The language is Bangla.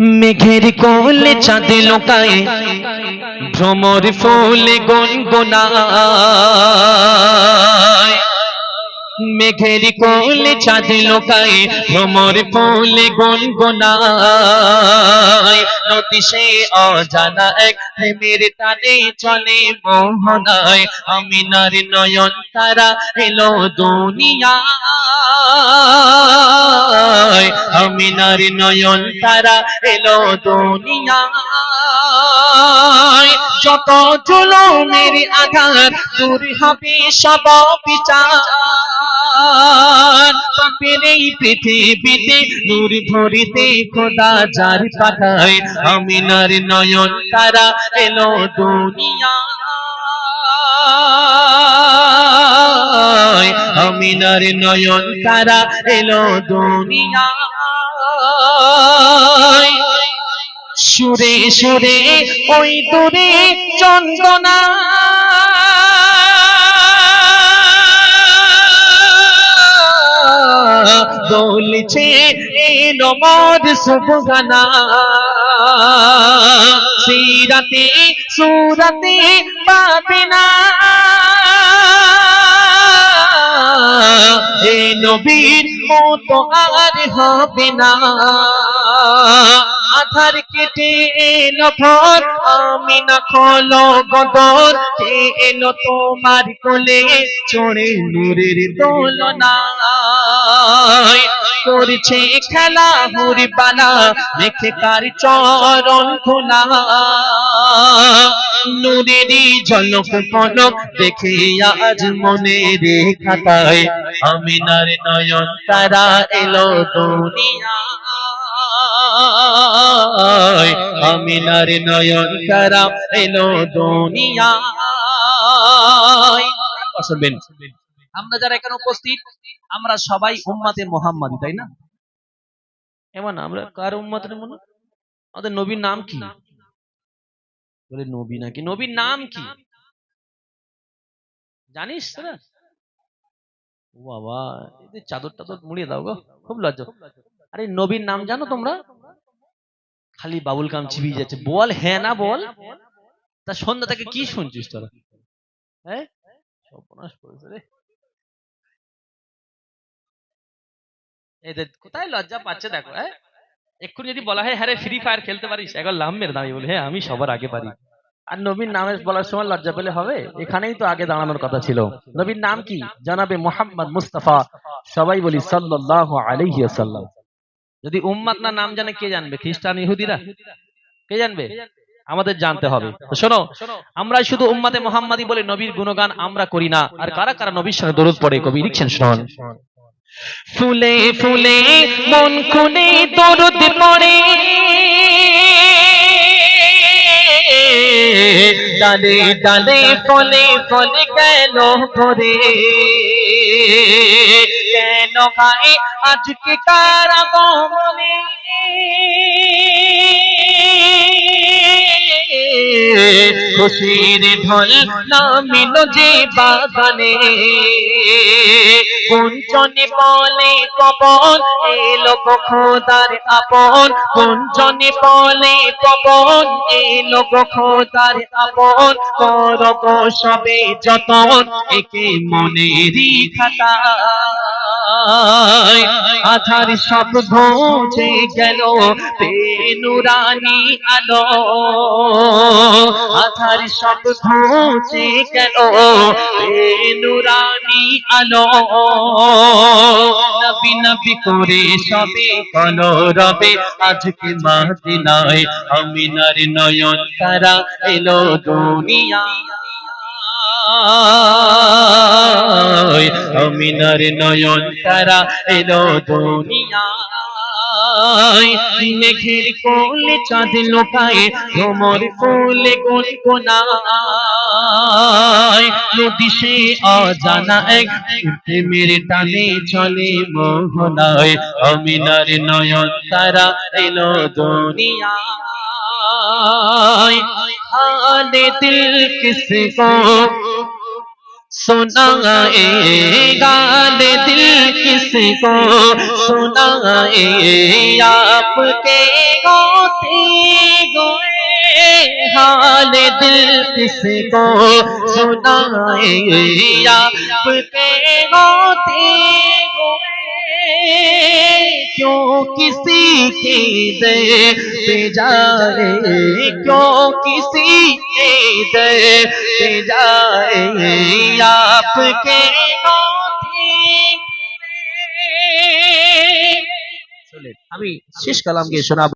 মেঘের কোলে চাঁদে লোকায় ভ্রমর ফুলে গনগনায়। মেঘের কোলে চাঁদ লোকায়, ভ্রমর ফুলে গনগনায়। নদী সে অজানা এক প্রেমের টানে চলে মোহনায়। আমিনার নয়ন তারা এলো দুনিয়ায়। আমিনার নয়ন তারা এলো দুনিয়ায়। যত জুলুমের আঘাত দূর হবে সব বিচার। পাপের এই পৃথিবীতে নূর ভরিতে খোদা যার আমিনার নয়ন তারা এলো দুনিয়ায় আমিনার নয়ন তারা এলো দুনিয়ায় সুরে সুরে ওই দূরে চন্দনা। দোলছে এ নমদ সুবহানা সিরাতে সুরাতে পাবে না। এ নবীর মতো আর হবে না। আধার কেটে এলো ভর আমি না খলো গদর কে এলো তোমার কোলে? চড়ে নূরের দোলনায় করছে খেলা হুরি বালা মেখে কার চরণ ধুলা নূরেরই ঝলক পলক দেখে আজ মনে রে খাতায়, আমিনার নয়ন তারা এলো দুনিয়া। আমিনার নয়ন তারা এলো দুনিয়া শুনবেন আমরা যারা এখানে উপস্থিত আমরা সবাই উম্মাতে মোহাম্মদ তাই না? এমন আমরা কার উম্মাতের মনে আমাদের নবীর নাম কি? বলে নবী নাকি? নবীর নাম কি? জানিস তোরা? বাবা চাদর টাদর মুড়িয়ে দাও গো খুব লজ্জা। আরে নবীর নাম জানো তোমরা? খালি বাবুল কাম চিবিয়ে যাচ্ছে। বল হ্যাঁ না বল? তা সন্ধ্যা থেকে কি শুনছিস তোরা? হ্যাঁ? সর্বনাশ করেছে রে। এদের কোথায় লজ্জা পাচ্ছে দেখো হ্যাঁ? এক্ষুনি যদি বলা হয় হ্যাঁ ফ্রি ফায়ার খেলতে পারিস এখন লাভ মেরে দাঁড়িয়ে বলে হ্যাঁ আমি সবার আগে পারি। আর নবীর নামে বলার সময় লজ্জা পেলে হবে? এখানেই তো আগে দাঁড়ানোর কথা ছিল। নবীর নাম কি? জানাবে মোহাম্মদ মুস্তাফা। সবাই বলি সাল্লাল্লাহু আলাইহি ওয়াসাল্লাম। যদি উম্মাত না নাম জানে, কে জানবে? খ্রিস্টান, ইহুদিরা? কে জানবে? আমাদের জানতে হবে। শোনো আমরা শুধু উম্মাতে মোহাম্মদী বলে নবীর গুণগান আমরা করি না। আর কারা কারা নবীর সঙ্গে দরুদ পড়ে, কবি লিখছেন, শোন। ফুলে ফুলে মন খুলে দরুদ পড়ে, ডালে ডালে ফলে ফলে কেন করে কেন গায়ে আজকে কারা মনে। খুশির ঢল নামিল যে বাগানে। কুঞ্চনে বলে পবন এলো খোদার আপন। কুঞ্চনে বলে পবন এলো খোদার আপন। করব সবে যতন, একে মনেরই খাতা আধার সব ঘুচে গেল পেনুরানি আলো। আধার সব ঘুচে গেল পেনুরানি আলো। নবী নবী করে সবে কলো রবে, আজকে মাদিনায় আমিনার নয়ন তারা এলো দুনিয়া। আমিনার নয়ন তারা এলো দুনিয়া। মেঘের কোলে চাঁদ লোকায় ভ্রমর কোলে গোল কোনায় নদী সে অজানা এক প্রেমের টানে চলে মোহনায় আমিনার নয়ন তারা এলো দুনিয়া हाले दिल किसको सुनाएगा दे दिल किसको? सुनाए आपके गोते गोए हाल दिल किसको? सुनाए आपके गोते गोए क्यों किसी के दे पे जाए क्यों किसी के दे पे जाए आपके होते हुए আমি শেষ কালাম গিয়ে শোনাবো